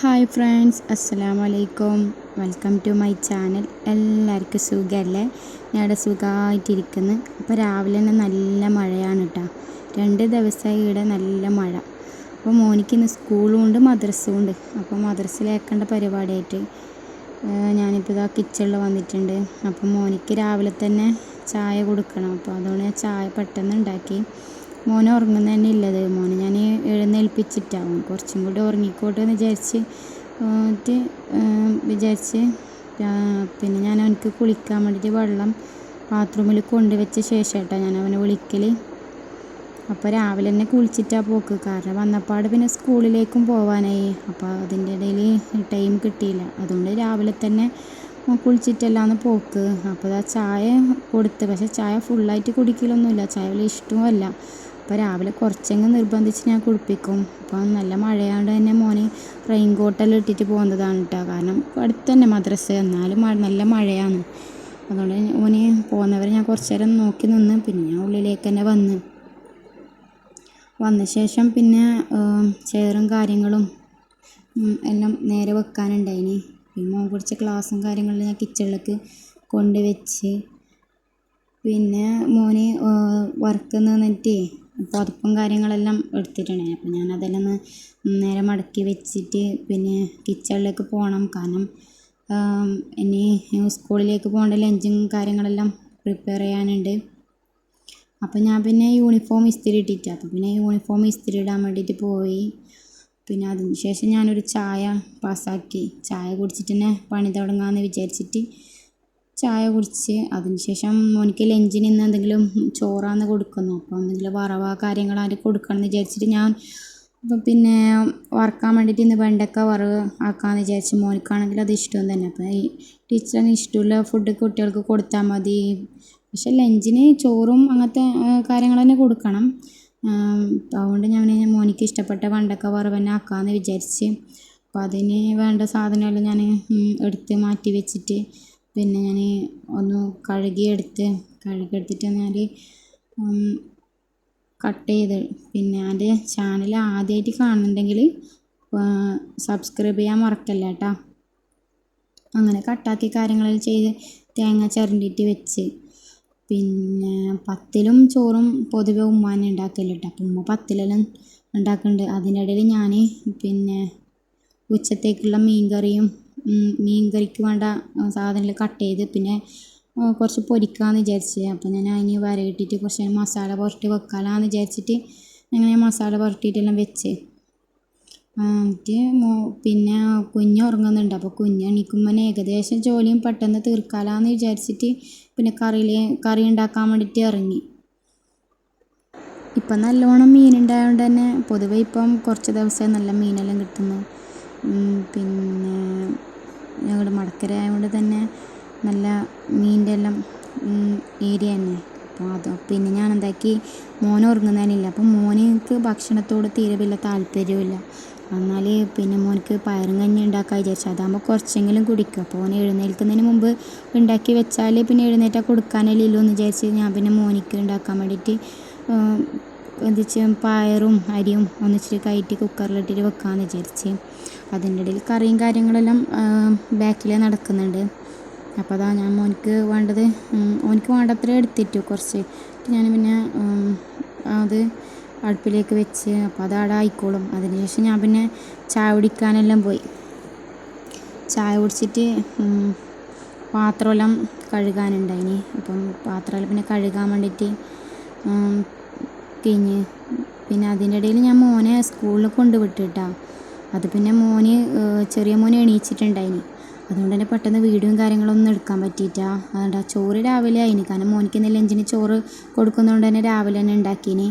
Hi friends അസ്സലാമു അലൈക്കും welcome to my channel. എല്ലാവർക്കും സുഖമല്ലേ ഞാനിവിടെ സുഖമായിട്ടിരിക്കുന്നു അപ്പോൾ രാവിലെ തന്നെ നല്ല മഴയാണ് കേട്ടോ രണ്ട് ദിവസമായി ഇവിടെ നല്ല മഴ. അപ്പോൾ മോനിക്ക് ഇന്ന് സ്കൂളും ഉണ്ട് മദ്രസ്സും ഉണ്ട് അപ്പോൾ മദ്രസ്സിലേക്കേണ്ട പരിപാടിയായിട്ട് ഞാനിപ്പോൾ ഇതാ കിച്ചണിൽ വന്നിട്ടുണ്ട്. അപ്പോൾ മോനിക്ക് രാവിലെ തന്നെ ചായ കൊടുക്കണം. അപ്പോൾ അതുകൊണ്ട് ഞാൻ ചായ പെട്ടെന്ന് ഉണ്ടാക്കി. മോനെ ഉറങ്ങുന്ന തന്നെ ഇല്ലത്. മോനെ ഞാൻ എഴുന്നേൽപ്പിച്ചിട്ടാവും കുറച്ചും കൂടി ഉറങ്ങിക്കോട്ടെ എന്ന് വിചാരിച്ച് എന്നിട്ട് വിചാരിച്ച് പിന്നെ ഞാൻ അവനക്ക് കുളിക്കാൻ വേണ്ടിയിട്ട് വെള്ളം ബാത്റൂമിൽ കൊണ്ടുവച്ച ശേഷം കേട്ടോ ഞാൻ അവനെ വിളിക്കൽ അപ്പോൾ രാവിലെ തന്നെ കുളിച്ചിട്ടാ പോക്ക്. കാരണം വന്നപ്പാട് പിന്നെ സ്കൂളിലേക്കും പോവാനായി. അപ്പോൾ അതിന്റെ ഇടയിൽ ടൈം കിട്ടിയില്ല. അതുകൊണ്ട് രാവിലെ തന്നെ കുളിച്ചിട്ടല്ലാന്ന് പോക്ക്. അപ്പോൾ ആ ചായ കൊടുത്ത്. പക്ഷേ ചായ ഫുള്ളായിട്ട് കുടിക്കലൊന്നുമില്ല. ചായ വലിയ ഇഷ്ടവുമല്ല. അപ്പോൾ രാവിലെ കുറച്ചെങ്കിലും നിർബന്ധിച്ച് ഞാൻ കുളിപ്പിക്കും. അപ്പോൾ നല്ല മഴയാണ്ട് തന്നെ മോന് റെയിൻ കോട്ടെല്ലാം ഇട്ടിട്ട് പോകുന്നതാണ് കേട്ടോ കാരണം അടുത്ത് തന്നെ മദ്രസ. എന്നാലും നല്ല മഴയാണ്. അതുകൊണ്ട് ഓന് പോകുന്നവരെ ഞാൻ കുറച്ച് നേരം നോക്കി നിന്ന് പിന്നെ ഞാൻ ഉള്ളിലേക്ക് തന്നെ വന്ന്. വന്ന ശേഷം പിന്നെ ചെയറും കാര്യങ്ങളും എല്ലാം നേരെ വെക്കാനുണ്ടായിനി. പിന്നെ മോൻ കുറച്ച് ക്ലാസ്സും കാര്യങ്ങളും ഞാൻ കിച്ചണിലേക്ക് കൊണ്ടുവച്ച്. പിന്നെ മോന് വർക്ക് നിന്നിട്ട് പുതപ്പും കാര്യങ്ങളെല്ലാം എടുത്തിട്ടുണ്ടായി അപ്പോൾ ഞാൻ അതെല്ലാം ഒന്ന് നേരെ മടക്കി വെച്ചിട്ട് പിന്നെ കിച്ചണിലേക്ക് പോകണം കാരണം ഇനി സ്കൂളിലേക്ക് പോകേണ്ട ലഞ്ചും കാര്യങ്ങളെല്ലാം പ്രിപ്പയർ ചെയ്യാനുണ്ട്. അപ്പോൾ ഞാൻ പിന്നെ യൂണിഫോം ഇസ്തിരി ഇട്ടിട്ട് അപ്പോൾ പിന്നെ യൂണിഫോം ഇസ്തിരി ഇടാൻ വേണ്ടിയിട്ട് പോയി. പിന്നെ അതിന് ശേഷം ഞാനൊരു ചായ പാസ്സാക്കി ചായ കുടിച്ചിട്ട് തന്നെ പണി തുടങ്ങാമെന്ന് വിചാരിച്ചിട്ട് ചായ കുടിച്ച് അതിനുശേഷം മോനിക്ക് ലഞ്ചിന് ഇന്ന് എന്തെങ്കിലും ചോറാന്ന് കൊടുക്കുന്നു. അപ്പോൾ എന്തെങ്കിലും വറവ കാര്യങ്ങൾ ആര് കൊടുക്കണം എന്ന് വിചാരിച്ചിട്ട് ഞാൻ അപ്പോൾ പിന്നെ വറക്കാൻ വേണ്ടിയിട്ട് ഇന്ന് വെണ്ടക്ക വറവ് ആക്കാമെന്ന് വിചാരിച്ചു മോനിക്കാണെങ്കിൽ അത് ഇഷ്ടം തന്നെ. അപ്പോൾ ഈ ടീച്ചറിന് ഇഷ്ടമുള്ള ഫുഡ് കുട്ടികൾക്ക് കൊടുത്താൽ മതി. പക്ഷെ ലഞ്ചിന് ചോറും അങ്ങനത്തെ കാര്യങ്ങൾ തന്നെ കൊടുക്കണം. അതുകൊണ്ട് ഞാൻ മോനിക്ക് ഇഷ്ടപ്പെട്ട വെണ്ടക്ക വറവ് തന്നെ ആക്കാമെന്ന് വിചാരിച്ച്. അപ്പോൾ അതിന് വേണ്ട സാധനമെല്ലാം ഞാൻ എടുത്ത് മാറ്റി വെച്ചിട്ട് പിന്നെ ഞാൻ ഒന്ന് കഴുകിയെടുത്ത് കഴുകിയെടുത്തിട്ട് ഞാൻ കട്ട് ചെയ്ത് പിന്നെ എന്റെ ചാനൽ ആദ്യമായിട്ട് കാണുന്നുണ്ടെങ്കിൽ സബ്സ്ക്രൈബ് ചെയ്യാൻ മറക്കല്ല കേട്ടോ അങ്ങനെ കട്ടാക്കി കാര്യങ്ങൾ ചെയ്ത് തേങ്ങ ചിരണ്ടിയിട്ട് വെച്ച്. പിന്നെ പത്തിലും ചോറും പൊതുവെ ഉമ്മാനെ ഉണ്ടാക്കൽ കേട്ടോ അപ്പം ഉമ്മ പത്തിലെല്ലാം ഉണ്ടാക്കുന്നുണ്ട് അതിന്റെ ഇടയിൽ ഞാൻ പിന്നെ ഉച്ചത്തേക്കുള്ള മീൻ കറിയും മീൻ കറിക്ക് വേണ്ട സാധനങ്ങൾ കട്ട് ചെയ്ത് പിന്നെ കുറച്ച് പൊരിക്കാമെന്ന് വിചാരിച്ച്. അപ്പോൾ ഞാൻ അതിന് വരയിട്ടിട്ട് കുറച്ച് മസാല പുരട്ടി വെക്കാലാന്ന് വിചാരിച്ചിട്ട് അങ്ങനെ മസാല പുരട്ടിയിട്ടെല്ലാം വെച്ച്. എന്നിട്ട് പിന്നെ കുഞ്ഞ് ഉറങ്ങുന്നുണ്ട്. അപ്പോൾ കുഞ്ഞ് എണീക്കുമ്പോൾ ഏകദേശം ജോലിയും പെട്ടെന്ന് തീർക്കാലാന്ന് വിചാരിച്ചിട്ട് പിന്നെ കറിയിൽ കറി ഉണ്ടാക്കാൻ വേണ്ടിയിട്ട് ഇറങ്ങി. ഇപ്പം നല്ലോണം മീനുണ്ടായതുകൊണ്ട് തന്നെ പൊതുവെ ഇപ്പം കുറച്ച് ദിവസമായി നല്ല മീനെല്ലാം കിട്ടുന്നു. പിന്നെ ഞങ്ങളുടെ മടക്കര ആയതുകൊണ്ട് തന്നെ നല്ല മീനിന്റെ എല്ലാം ഏരിയ തന്നെ. അപ്പോൾ അത് പിന്നെ ഞാൻ എന്താക്കി മോൻ ഉറങ്ങുന്നതിനില്ല അപ്പം മോനക്ക് ഭക്ഷണത്തോട് തീരെ വലിയ താല്പര്യമില്ല എന്നാൽ പിന്നെ മോനക്ക് പയറും കഞ്ഞി ഉണ്ടാക്കാൻ വിചാരിച്ചു. അതാകുമ്പോൾ കുറച്ചെങ്കിലും കുടിക്കും. അപ്പോൾ ഓൻ എഴുന്നേൽക്കുന്നതിന് മുമ്പ് ഉണ്ടാക്കി വെച്ചാൽ പിന്നെ എഴുന്നേറ്റാൽ കൊടുക്കാനല്ലോ എന്ന് വിചാരിച്ച് ഞാൻ പിന്നെ മോനിക്ക് ഉണ്ടാക്കാൻ വേണ്ടിയിട്ട് എന്തിച്ച് പയറും അരിയും ഒന്നിച്ചിട്ട് കയറ്റി കുക്കറിലിട്ടിട്ട് വെക്കാമെന്ന് വിചാരിച്ച്. അതിന്റെ ഇടയിൽ കറിയും കാര്യങ്ങളെല്ലാം ബാക്കിൽ നടക്കുന്നുണ്ട്. അപ്പോൾ അതാ ഞാൻ മോനിക്ക് വേണ്ടത് ഓനിക്ക് വേണ്ടത്ര എടുത്തിട്ടു കുറച്ച്. ഞാൻ പിന്നെ അത് അടുപ്പിലേക്ക് വെച്ച് അപ്പോൾ അത് അവിടെ ആയിക്കോളും. അതിനുശേഷം ഞാൻ പിന്നെ ചായ കുടിക്കാനെല്ലാം പോയി. ചായ കുടിച്ചിട്ട് പാത്രമെല്ലാം കഴുകാനുണ്ടായിനി. അപ്പം പാത്രമെല്ലാം പിന്നെ കഴുകാൻ വേണ്ടിയിട്ട് കഴിഞ്ഞ്. പിന്നെ അതിന്റെ ഇടയിൽ ഞാൻ മോനെ സ്കൂളിൽ കൊണ്ട് വിട്ടിട്ടാ അത് പിന്നെ മോന് ചെറിയ മോന് എണീച്ചിട്ടുണ്ടായിനി. അതുകൊണ്ട് തന്നെ പെട്ടെന്ന് വീഡിയോയും കാര്യങ്ങളൊന്നും എടുക്കാൻ പറ്റിയിട്ടാ. അതുകൊണ്ട് ചോറ് രാവിലെ ആയിനി. കാരണം മോനിക്ക് ഇന്ന് ലഞ്ചിന് ചോറ് കൊടുക്കുന്നതുകൊണ്ട് തന്നെ രാവിലെ തന്നെ ഉണ്ടാക്കിന്.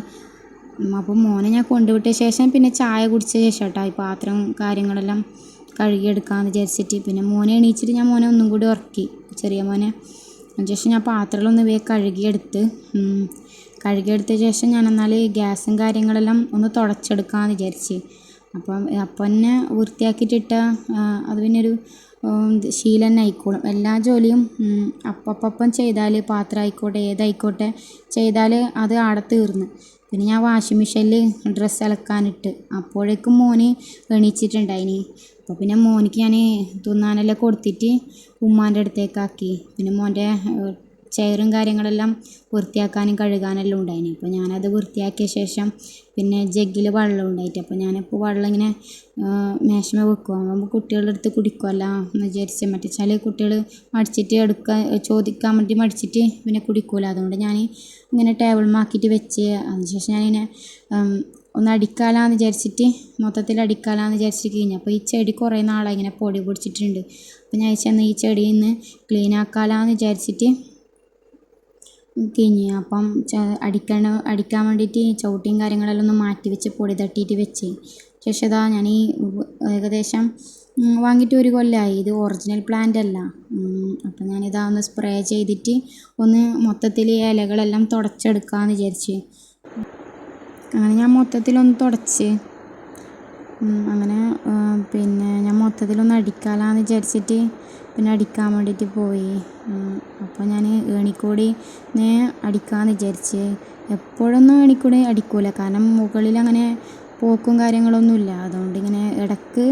അപ്പോൾ മോനെ ഞാൻ കൊണ്ടുവിട്ട ശേഷം പിന്നെ ചായ കുടിച്ച ശേഷം കേട്ടോ ഈ പാത്രം കാര്യങ്ങളെല്ലാം കഴുകിയെടുക്കാമെന്ന് വിചാരിച്ചിട്ട്. പിന്നെ മോനെ എണീച്ചിട്ട് ഞാൻ മോനെ ഒന്നും കൂടി ഉറക്കി. ചെറിയ മോനെ. അതിന് ശേഷം ഞാൻ പാത്രങ്ങളൊന്ന് വേ കഴുകിയെടുത്ത് കഴുകിയെടുത്ത ശേഷം ഞാൻ എന്നാൽ ഗ്യാസും കാര്യങ്ങളെല്ലാം ഒന്ന് തുടച്ചെടുക്കാമെന്ന് വിചാരിച്ച്. അപ്പം അപ്പം തന്നെ വൃത്തിയാക്കിയിട്ടിട്ട അത് പിന്നെ ഒരു ശീലം തന്നെ ആയിക്കോളും. എല്ലാ ജോലിയും അപ്പപ്പം അപ്പം ചെയ്താൽ പാത്രം ആയിക്കോട്ടെ ഏതായിക്കോട്ടെ ചെയ്താൽ അത് ആടെ തീർന്ന്. പിന്നെ ഞാൻ വാഷിംഗ് മെഷീനിൽ ഡ്രസ്സ് അലക്കാനിട്ട് അപ്പോഴേക്കും മോന് എണീച്ചിട്ടുണ്ടായിനി. അപ്പോൾ പിന്നെ മോനിക്ക് ഞാൻ തിന്നാനെല്ലാം കൊടുത്തിട്ട് ഉമ്മാന്റെ അടുത്തേക്കാക്കി. പിന്നെ മോന്റെ ചെയറും കാര്യങ്ങളെല്ലാം വൃത്തിയാക്കാനും കഴുകാനെല്ലാം ഉണ്ടായിനി. അപ്പോൾ ഞാനത് വൃത്തിയാക്കിയ ശേഷം പിന്നെ ജഗ്ഗിൽ വെള്ളം ഉണ്ടായിട്ട്. അപ്പോൾ ഞാനിപ്പോൾ വെള്ളം ഇങ്ങനെ മേശമേ വെക്കും. ആകുമ്പോൾ കുട്ടികളുടെ അടുത്ത് കുടിക്കുമല്ലോ എന്ന് വിചാരിച്ച് മറ്റേ ചില കുട്ടികൾ മടിച്ചിട്ട് എടുക്കാൻ ചോദിക്കാൻ വേണ്ടി മടിച്ചിട്ട് പിന്നെ കുടിക്കൂല. അതുകൊണ്ട് ഞാൻ ഇങ്ങനെ ടേബിളുമാക്കിയിട്ട് വെച്ച്. അതിനുശേഷം ഞാനിങ്ങനെ ഒന്ന് അടിക്കാലാന്ന് വിചാരിച്ചിട്ട് മൊത്തത്തിൽ അടിക്കാലാന്ന് വിചാരിച്ചിട്ട് കഴിഞ്ഞു. അപ്പോൾ ഈ ചെടി കുറേ നാളായി ഇങ്ങനെ പൊടി പിടിച്ചിട്ടുണ്ട്. അപ്പോൾ ഞാൻ ചെന്ന് ഈ ചെടിയിൽ നിന്ന് ക്ലീൻ ആക്കാലാന്ന് വിചാരിച്ചിട്ട് കഴിഞ്ഞ് അപ്പം അടിക്കണ അടിക്കാൻ വേണ്ടിയിട്ട് ചവിട്ടിയും കാര്യങ്ങളെല്ലാം ഒന്ന് മാറ്റി വെച്ച് പൊടി തട്ടിയിട്ട് വെച്ച്. ശേഷം ഇതാ ഞാൻ ഈ ഏകദേശം വാങ്ങിയിട്ട് ഒരു കൊല്ലമായി ഇത് ഒറിജിനൽ പ്ലാന്റ് അല്ല. അപ്പം ഞാനിതാ ഒന്ന് സ്പ്രേ ചെയ്തിട്ട് ഒന്ന് മൊത്തത്തിൽ ഇലകളെല്ലാം തുടച്ചെടുക്കാമെന്ന് വിചാരിച്ച്. അങ്ങനെ ഞാൻ മൊത്തത്തിലൊന്ന് തുടച്ച്. അങ്ങനെ പിന്നെ ഞാൻ മൊത്തത്തിലൊന്ന് അടിക്കാലാന്ന് വിചാരിച്ചിട്ട് പിന്നെ അടിക്കാൻ വേണ്ടിയിട്ട് പോയി. അപ്പോൾ ഞാൻ ഏണിക്കൂടി അടിക്കാമെന്ന് വിചാരിച്ച്. എപ്പോഴൊന്നും ഏണിക്കൂടി അടിക്കൂല. കാരണം മുകളിൽ അങ്ങനെ പോക്കും കാര്യങ്ങളൊന്നുമില്ല അതുകൊണ്ട് ഇങ്ങനെ ഇടയ്ക്ക്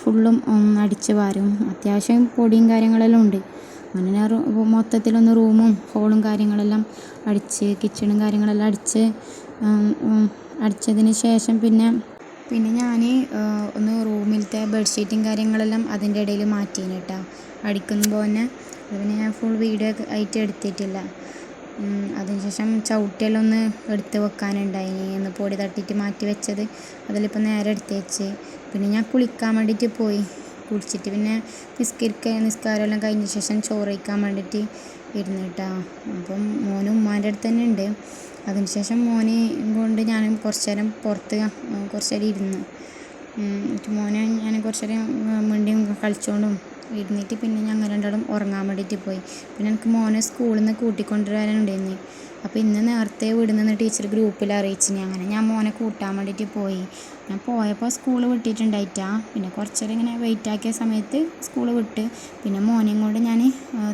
ഫുള്ളും അടിച്ച് വാരും. അത്യാവശ്യം പൊടിയും കാര്യങ്ങളെല്ലാം ഉണ്ട്. അങ്ങനെ മൊത്തത്തിലൊന്ന് റൂമും ഹോളും കാര്യങ്ങളെല്ലാം അടിച്ച് കിച്ചണും കാര്യങ്ങളെല്ലാം അടിച്ച് അടിച്ചതിന് ശേഷം പിന്നെ പിന്നെ ഞാൻ ഒന്ന് റൂമിലത്തെ ബെഡ്ഷീറ്റും കാര്യങ്ങളെല്ലാം അതിന്റെ ഇടയിൽ മാറ്റീന് കേട്ടോ അടിക്കുമ്പോൾ തന്നെ അത് പിന്നെ ഞാൻ ഫുൾ വീഡിയോ ആയിട്ട് എടുത്തിട്ടില്ല. അതിനുശേഷം ചവിട്ടിയെല്ലാം ഒന്ന് എടുത്ത് വെക്കാനുണ്ടായിനി. ഒന്ന് പൊടി തട്ടിയിട്ട് മാറ്റി വെച്ചത്. അതിലിപ്പോൾ നേരെ എടുത്ത് വെച്ച്. പിന്നെ ഞാൻ കുളിക്കാൻ വേണ്ടിയിട്ട് പോയി. കുളിച്ചിട്ട് പിന്നെ നിസ്കരിക്ക നിസ്കാരമെല്ലാം കഴിഞ്ഞ ശേഷം ചോറ് കഴിക്കാൻ വേണ്ടിയിട്ട് ഇരുന്ന് കേട്ടോ അപ്പം മോനും ഉമ്മാന്റെ അടുത്ത് തന്നെ ഉണ്ട്. അതിനുശേഷം മോനെ കൊണ്ട് ഞാൻ കുറച്ച് നേരം പുറത്ത് കുറച്ച് നേരം ഇരുന്ന്. മോനെ ഞാൻ കുറച്ച് നേരം മിണ്ടിയും കളിച്ചുകൊണ്ടും ഇരുന്നിട്ട് പിന്നെ ഞങ്ങൾ രണ്ടാളും ഉറങ്ങാൻ വേണ്ടിയിട്ട് പോയി. പിന്നെ എനിക്ക് മോനെ സ്കൂളിൽ നിന്ന് കൂട്ടിക്കൊണ്ടുവരാനുണ്ടായിരുന്നു അപ്പോൾ ഇന്ന് നേരത്തെ വിടുന്നെന്ന് ടീച്ചർ ഗ്രൂപ്പിൽ അറിയിച്ചിനി. അങ്ങനെ ഞാൻ മോനെ കൂട്ടാൻ വേണ്ടിയിട്ട് പോയി. ഞാൻ പോയപ്പോൾ സ്കൂൾ വിട്ടിട്ടുണ്ടായിട്ടാ. പിന്നെ കുറച്ചേരം ഇങ്ങനെ വെയിറ്റ് ആക്കിയ സമയത്ത് സ്കൂൾ വിട്ട്. പിന്നെ മോനെയും കൊണ്ട് ഞാൻ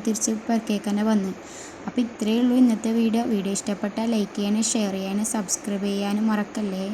തിരിച്ച് പെരക്കേക്ക് തന്നെ വന്നു. അപ്പോൾ ഇത്രയേ ഉള്ളൂ ഇന്നത്തെ വീഡിയോ വീഡിയോ ഇഷ്ടപ്പെട്ടാൽ ലൈക്ക് ചെയ്യാനും ഷെയർ ചെയ്യാനും സബ്സ്ക്രൈബ് ചെയ്യാനും മറക്കല്ലേ?